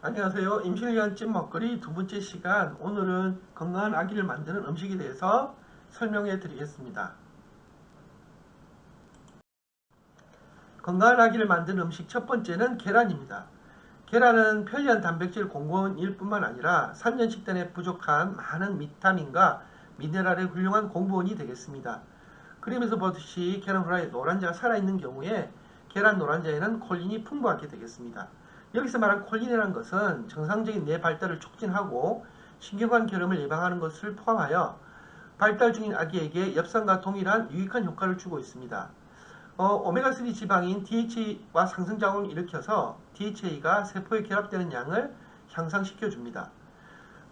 안녕하세요. 임신을 위한 찐 먹거리 두 번째 시간. 오늘은 건강한 아기를 만드는 음식에 대해서 설명해 드리겠습니다. 건강한 아기를 만드는 음식 첫 번째는 계란입니다. 계란은 편리한 단백질 공급원일 뿐만 아니라 3년 식단에 부족한 많은 비타민과 미네랄의 훌륭한 공급원이 되겠습니다. 그림에서 보듯이 계란 후라이 노란자가 살아있는 경우에 계란 노란자에는 콜린이 풍부하게 되겠습니다. 여기서 말한 콜린이라는 것은 정상적인 뇌 발달을 촉진하고 신경관 결함을 예방하는 것을 포함하여 발달 중인 아기에게 엽산과 동일한 유익한 효과를 주고 있습니다. 어, 오메가3 지방인 DHA와 상승작용을 일으켜서 DHA가 세포에 결합되는 양을 향상시켜 줍니다.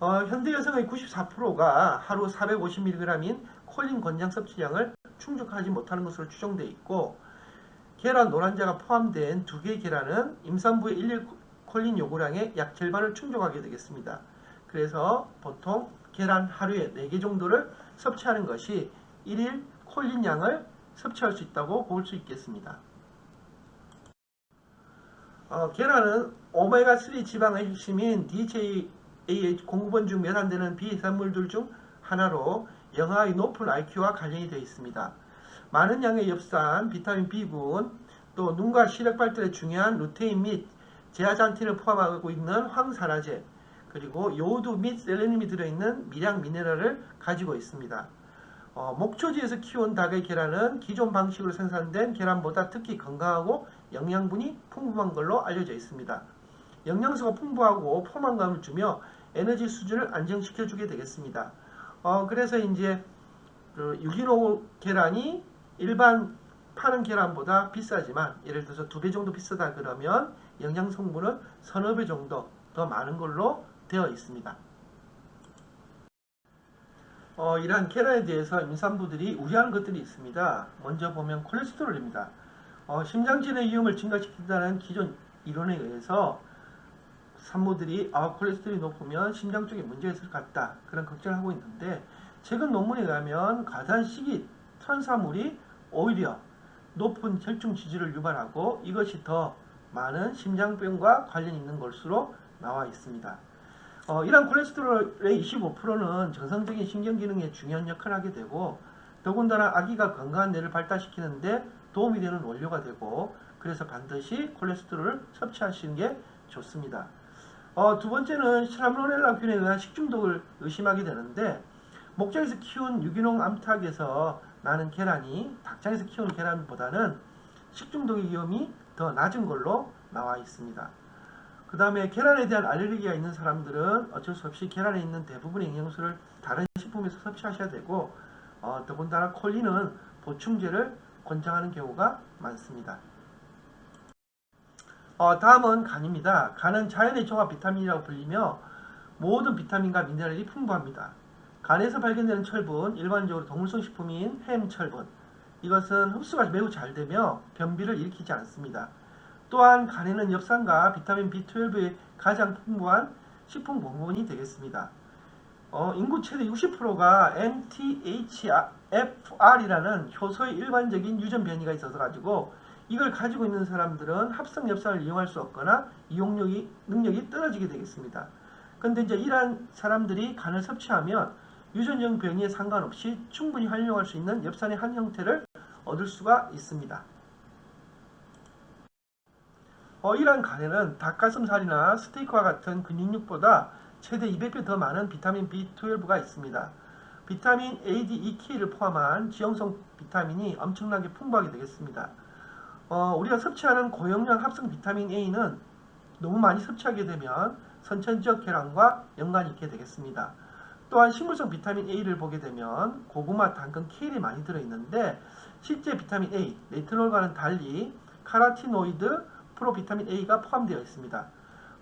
어, 현대 여성의 94%가 하루 450mg인 콜린 권장 섭취량을 충족하지 못하는 것으로 추정되어 있고 계란 노란자가 포함된 두 개의 계란은 임산부의 일일 콜린 요구량의 약 절반을 충족하게 되겠습니다. 그래서 보통 계란 하루에 4개 정도를 섭취하는 것이 일일 콜린 양을 섭취할 수 있다고 볼 수 있겠습니다. 어, 계란은 오메가3 지방의 핵심인 DHA의 공급원 중몇안 되는 비해산물들 중 하나로 영아의 높은 IQ와 관련이 되어 있습니다. 많은 양의 엽산, 비타민 B군, 또 눈과 시력 발달에 중요한 루테인 및 제아잔틴을 포함하고 있는 황산화제, 그리고 요오드 및 셀레늄이 들어있는 미량 미네랄을 가지고 있습니다. 어, 목초지에서 키운 닭의 계란은 기존 방식으로 생산된 계란보다 특히 건강하고 영양분이 풍부한 걸로 알려져 있습니다. 영양소가 풍부하고 포만감을 주며 에너지 수준을 안정시켜주게 되겠습니다. 어, 그래서 이제 그 유기농 계란이 일반 파는 계란보다 비싸지만 예를 들어서 두 배 정도 비싸다 그러면 영양 성분은 서너 배 정도 더 많은 걸로 되어 있습니다. 어, 이러한 계란에 대해서 임산부들이 우려하는 것들이 있습니다. 먼저 보면 콜레스테롤입니다. 어, 심장질의 위험을 증가시킨다는 기존 이론에 의해서 산모들이 아, 콜레스테롤이 높으면 심장 쪽에 문제가 있을 것 같다 그런 걱정을 하고 있는데 최근 논문에 의하면 가단식이 탄수화물이 오히려 높은 혈중 지지를 유발하고 이것이 더 많은 심장병과 관련이 있는 것으로 나와 있습니다. 어, 이러한 콜레스테롤의 25%는 정상적인 신경기능에 중요한 역할을 하게 되고 더군다나 아기가 건강한 뇌를 발달시키는데 도움이 되는 원료가 되고 그래서 반드시 콜레스테롤을 섭취하시는 게 좋습니다. 어, 두 번째는 샤르모넬라균에 의한 식중독을 의심하게 되는데 목장에서 키운 유기농 암탉에서 나는 계란이 닭장에서 키운 계란보다는 식중독의 위험이 더 낮은 걸로 나와 있습니다. 그 다음에 계란에 대한 알레르기가 있는 사람들은 어쩔 수 없이 계란에 있는 대부분의 영양소를 다른 식품에서 섭취하셔야 되고 어, 더군다나 콜린은 보충제를 권장하는 경우가 많습니다. 어, 다음은 간입니다. 간은 자연의 종합 비타민이라고 불리며 모든 비타민과 미네랄이 풍부합니다. 간에서 발견되는 철분, 일반적으로 동물성 식품인 햄 철분, 이것은 흡수가 매우 잘 되며 변비를 일으키지 않습니다. 또한 간에는 엽산과 비타민 B12의 가장 풍부한 식품 공급원이 되겠습니다. 어, 인구 최대 60%가 MTHFR이라는 효소의 일반적인 유전 변이가 있어서 가지고 이걸 가지고 있는 사람들은 합성 엽산을 이용할 수 없거나 이용력이 능력이 떨어지게 되겠습니다. 근데 이제 이러한 사람들이 간을 섭취하면 유전적 변이에 상관없이 충분히 활용할 수 있는 엽산의 한 형태를 얻을 수가 있습니다. 어, 이러한 간에는 닭가슴살이나 스테이크와 같은 근육육보다 최대 200배 더 많은 비타민 B12가 있습니다. 비타민 A, D, E, K를 포함한 지용성 비타민이 엄청나게 풍부하게 되겠습니다. 어, 우리가 섭취하는 고용량 합성 비타민 A는 너무 많이 섭취하게 되면 선천적 혈압과 연관이 있게 되겠습니다. 또한 식물성 비타민 A를 보게 되면 고구마, 당근, 케일이 많이 들어있는데 실제 비타민 A, 레티놀과는 달리 카라티노이드, 프로비타민 A가 포함되어 있습니다.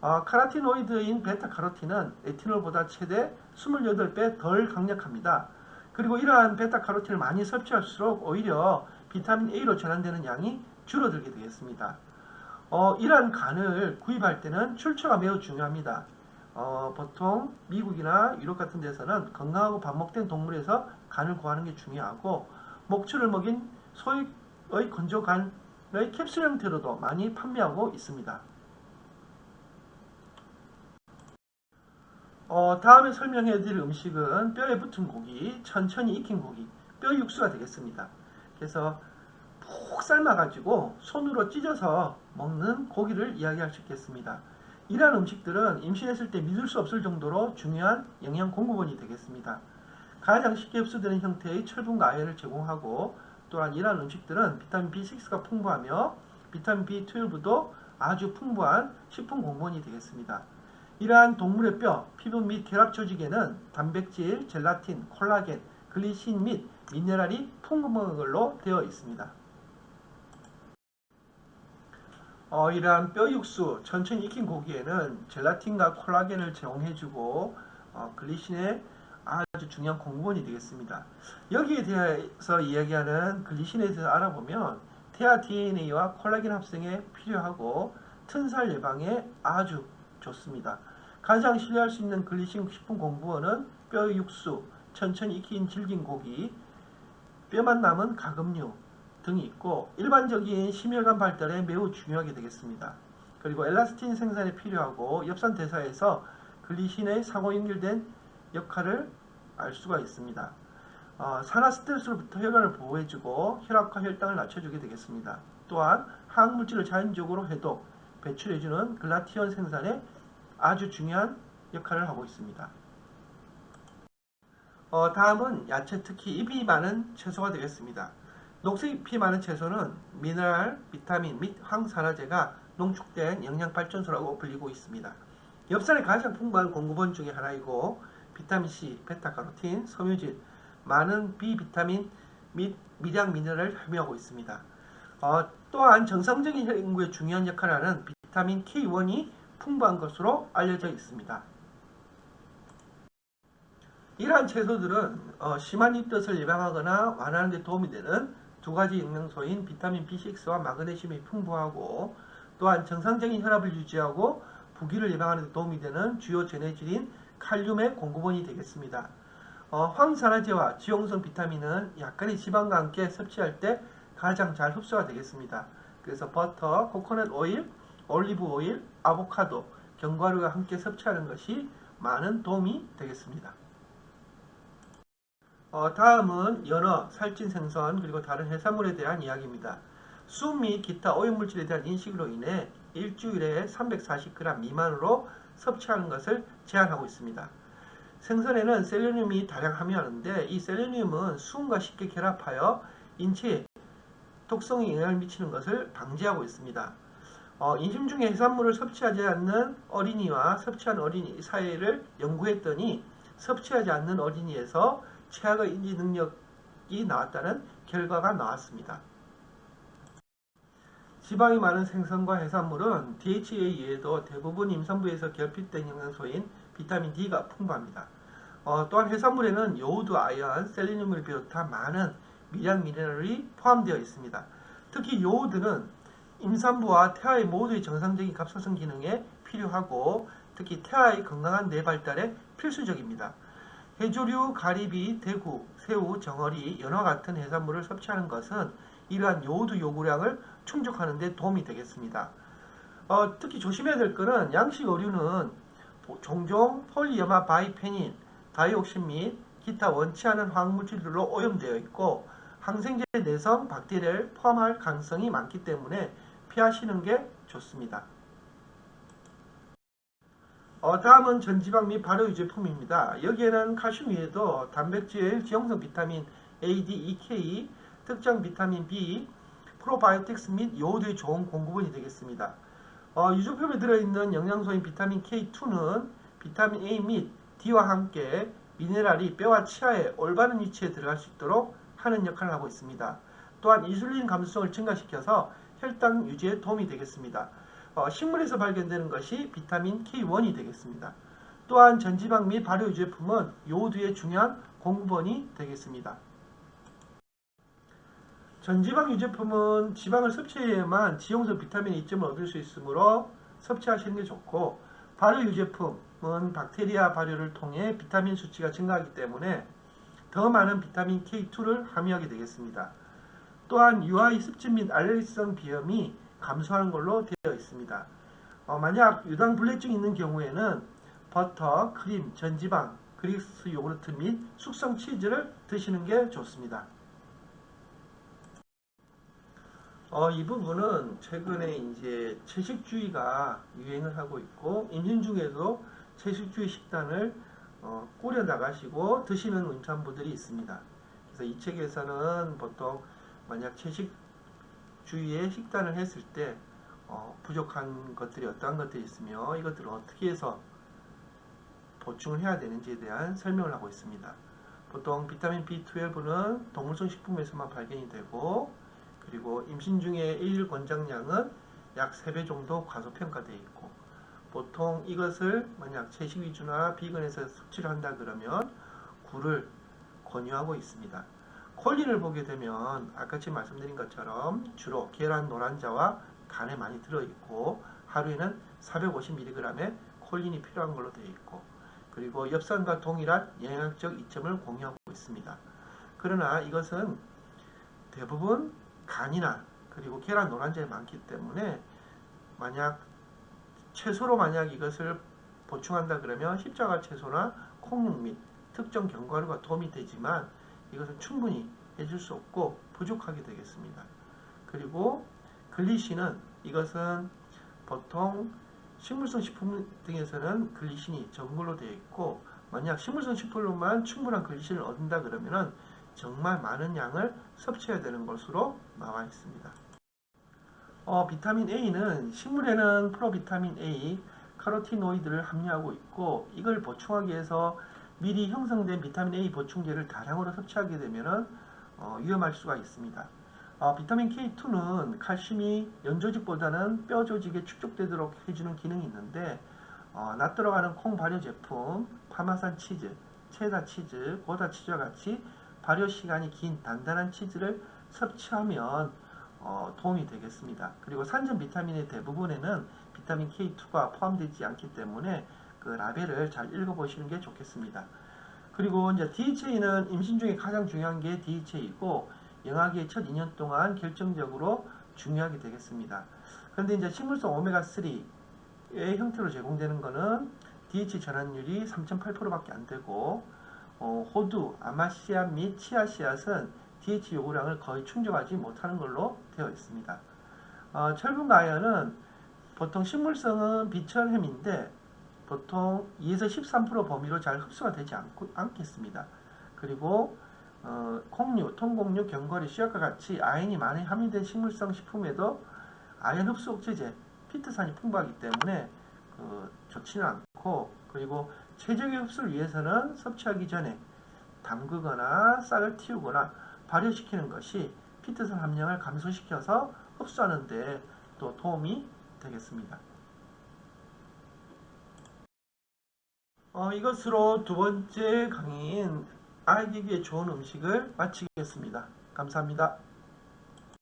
어, 카라티노이드인 베타카로틴은 레티놀보다 최대 28배 덜 강력합니다. 그리고 이러한 베타카로틴을 많이 섭취할수록 오히려 비타민 A로 전환되는 양이 줄어들게 되겠습니다. 어, 이러한 간을 구입할 때는 출처가 매우 중요합니다. 어, 보통 미국이나 유럽 같은 데서는 건강하고 반목된 동물에서 간을 구하는 게 중요하고 목초를 먹인 소의 건조간의 캡슐 형태로도 많이 판매하고 있습니다. 어, 다음에 설명해 드릴 음식은 뼈에 붙은 고기, 천천히 익힌 고기, 뼈 육수가 되겠습니다. 그래서 푹 삶아가지고 손으로 찢어서 먹는 고기를 이야기할 수 있겠습니다. 이러한 음식들은 임신했을 때 믿을 수 없을 정도로 중요한 영양 공급원이 되겠습니다. 가장 쉽게 흡수되는 형태의 철분과 아연을 제공하고 또한 이러한 음식들은 비타민 B6가 풍부하며 비타민 B12도 아주 풍부한 식품 공급원이 되겠습니다. 이러한 동물의 뼈, 피부 및 결합 조직에는 단백질, 젤라틴, 콜라겐, 글리신 및 미네랄이 풍부한 걸로 되어 있습니다. 어, 이러한 뼈 육수, 천천히 익힌 고기에는 젤라틴과 콜라겐을 제공해주고 어, 글리신의 아주 중요한 공급원이 되겠습니다. 여기에 대해서 이야기하는 글리신에 대해서 알아보면 태아 DNA와 콜라겐 합성에 필요하고 튼살 예방에 아주 좋습니다. 가장 신뢰할 수 있는 글리신 식품 공부원은 뼈 육수, 천천히 익힌 질긴 고기, 뼈만 남은 가금류 등이 있고 일반적인 심혈관 발달에 매우 중요하게 되겠습니다. 그리고 엘라스틴 생산에 필요하고 엽산 대사에서 글리신의 상호 연결된 역할을 알 수가 있습니다. 어, 산화 스트레스로부터 혈관을 보호해주고 혈압과 혈당을 낮춰주게 되겠습니다. 또한 항물질을 자연적으로 해독, 배출해주는 글라티온 생산에 아주 중요한 역할을 하고 있습니다. 어, 다음은 야채 특히 잎이 많은 채소가 되겠습니다. 녹색 잎이 많은 채소는 미네랄, 비타민 및 항산화제가 농축된 영양 발전소라고 불리고 있습니다. 엽산의 가장 풍부한 공급원 중에 하나이고 비타민 C, 베타카로틴, 섬유질, 많은 비비타민 및 미량 미네랄을 함유하고 있습니다. 어, 또한 정상적인 혈액구에 중요한 역할을 하는 비타민 K1이 풍부한 것으로 알려져 있습니다. 이러한 채소들은 어, 심한 입덧을 예방하거나 완화하는 데 도움이 되는 두 가지 영양소인 비타민 B6와 마그네슘이 풍부하고 또한 정상적인 혈압을 유지하고 부기를 예방하는 데 도움이 되는 주요 전해질인 칼륨의 공급원이 되겠습니다. 어, 황산화제와 지용성 비타민은 약간의 지방과 함께 섭취할 때 가장 잘 흡수가 되겠습니다. 그래서 버터, 코코넛 오일, 올리브 오일, 아보카도, 견과류와 함께 섭취하는 것이 많은 도움이 되겠습니다. 어, 다음은 연어, 살찐 생선, 그리고 다른 해산물에 대한 이야기입니다. 수 및 기타 오염물질에 대한 인식으로 인해 일주일에 340g 미만으로 섭취하는 것을 제한하고 있습니다. 생선에는 셀레늄이 다량 함유하는데 이 셀레늄은 수은과 쉽게 결합하여 인체에 독성에 영향을 미치는 것을 방지하고 있습니다. 어, 임신 중에 해산물을 섭취하지 않는 어린이와 섭취한 어린이 사이를 연구했더니 섭취하지 않는 어린이에서 최악의 인지 능력이 나왔다는 결과가 나왔습니다. 지방이 많은 생선과 해산물은 DHA 이외에도 대부분 임산부에서 결핍된 영양소인 비타민 D가 풍부합니다. 어, 또한 해산물에는 요오드, 아연, 셀레늄을 비롯한 많은 미량 미네랄이 포함되어 있습니다. 특히 요오드는 임산부와 태아의 모두의 정상적인 갑사성 기능에 필요하고 특히 태아의 건강한 뇌 발달에 필수적입니다. 해조류, 가리비, 대구, 새우, 정어리, 연어 같은 해산물을 섭취하는 것은 이러한 요오드 요구량을 충족하는 데 도움이 되겠습니다. 어, 특히 조심해야 될 것은 양식 어류는 종종 폴리어마 바이페닌, 다이옥신 및 기타 원치 않은 화학물질들로 오염되어 있고 항생제 내성 박테리아를 포함할 가능성이 많기 때문에 피하시는 게 좋습니다. 어, 다음은 전지방 및 발효 유 제품입니다. 여기에는 칼슘 외에도 단백질, 지용성 비타민 A, D, E, K, 특정 비타민 B, 프로바이오틱스 및 요오드의 좋은 공급원이 되겠습니다. 어, 유제품에 들어있는 영양소인 비타민 K2는 비타민 A 및 D와 함께 미네랄이 뼈와 치아에 올바른 위치에 들어갈 수 있도록 하는 역할을 하고 있습니다. 또한 이슐린 감수성을 증가시켜서 혈당 유지에 도움이 되겠습니다. 어, 식물에서 발견되는 것이 비타민 K1이 되겠습니다. 또한 전지방 및 발효 유제품은 요오드의 중요한 공급원이 되겠습니다. 전지방 유제품은 지방을 섭취해야만 지용성 비타민 이점을 얻을 수 있으므로 섭취하시는 게 좋고 발효 유제품은 박테리아 발효를 통해 비타민 수치가 증가하기 때문에 더 많은 비타민 K2를 함유하게 되겠습니다. 또한 유아의 습진 및 알레르기성 비염이 감소하는 걸로 되어 있습니다. 어, 만약 유당 불내증이 있는 경우에는 버터, 크림, 전지방, 그리스 요구르트 및 숙성 치즈를 드시는 게 좋습니다. 어, 이 부분은 최근에 이제 채식주의가 유행을 하고 있고 임신 중에도 채식주의 식단을 어, 꾸려 나가시고 드시는 임산부들이 있습니다. 그래서 이 책에서는 보통 만약 채식 주의의 식단을 했을 때 어, 부족한 것들이 어떠한 것들이 있으며 이것들을 어떻게 해서 보충을 해야 되는지에 대한 설명을 하고 있습니다. 보통 비타민 B12는 동물성 식품에서만 발견이 되고 그리고 임신 중에 일일 권장량은 약 3배 정도 과소평가되어 있고 보통 이것을 만약 채식 위주나 비건에서 섭취를 한다 그러면 굴을 권유하고 있습니다. 콜린을 보게 되면 아까 말씀드린 것처럼 주로 계란 노란자와 간에 많이 들어있고 하루에는 450mg의 콜린이 필요한 걸로 되어 있고 그리고 엽산과 동일한 영양적 이점을 공유하고 있습니다. 그러나 이것은 대부분 간이나 그리고 계란 노란자에 많기 때문에 만약 채소로 만약 이것을 보충한다 그러면 십자가 채소나 콩육 및 특정 견과류가 도움이 되지만 이것은 충분히 해줄 수 없고 부족하게 되겠습니다. 그리고 글리신은 이것은 보통 식물성 식품 등에서는 글리신이 적은 걸로 되어 있고 만약 식물성 식품로만 충분한 글리신을 얻는다 그러면은 정말 많은 양을 섭취해야 되는 것으로 나와 있습니다. 어, 비타민 A는 식물에는 프로비타민 A, 카로티노이드를 함유하고 있고 이걸 보충하기 위해서 미리 형성된 비타민 A 보충제를 다량으로 섭취하게 되면 어, 위험할 수가 있습니다. 어, 비타민 K2는 칼슘이 연조직보다는 뼈 조직에 축적되도록 해주는 기능이 있는데 어, 낫 들어가는 콩 발효 제품, 파마산 치즈, 체다 치즈, 고다 치즈와 같이 발효 시간이 긴 단단한 치즈를 섭취하면 어, 도움이 되겠습니다. 그리고 산전 비타민의 대부분에는 비타민 K2가 포함되지 않기 때문에 그 라벨을 잘 읽어보시는 게 좋겠습니다. 그리고 이제 DHA는 임신 중에 가장 중요한 게 DHA이고 영아기의 첫 2년 동안 결정적으로 중요하게 되겠습니다. 그런데 이제 식물성 오메가 3의 형태로 제공되는 거는 DHA 전환율이 3.8%밖에 안 되고 어, 호두, 아마씨앗 및 치아씨앗은 DH 요구량을 거의 충족하지 못하는 걸로 되어 있습니다. 어, 철분과 아연은 보통 식물성은 비철햄인데 보통 2에서 13% 범위로 잘 흡수가 되지 않고, 않겠습니다. 그리고 어, 콩류, 통곡류, 견과류, 씨앗과 같이 아연이 많이 함유된 식물성 식품에도 아연 흡수 억제제, 피트산이 풍부하기 때문에 그, 좋지는 않고 그리고 최적의 흡수를 위해서는 섭취하기 전에 담그거나 쌀을 틔우거나 발효시키는 것이 피트산 함량을 감소시켜서 흡수하는 데 또 도움이 되겠습니다. 어, 이것으로 두 번째 강의인 아이에게 좋은 음식을 마치겠습니다. 감사합니다.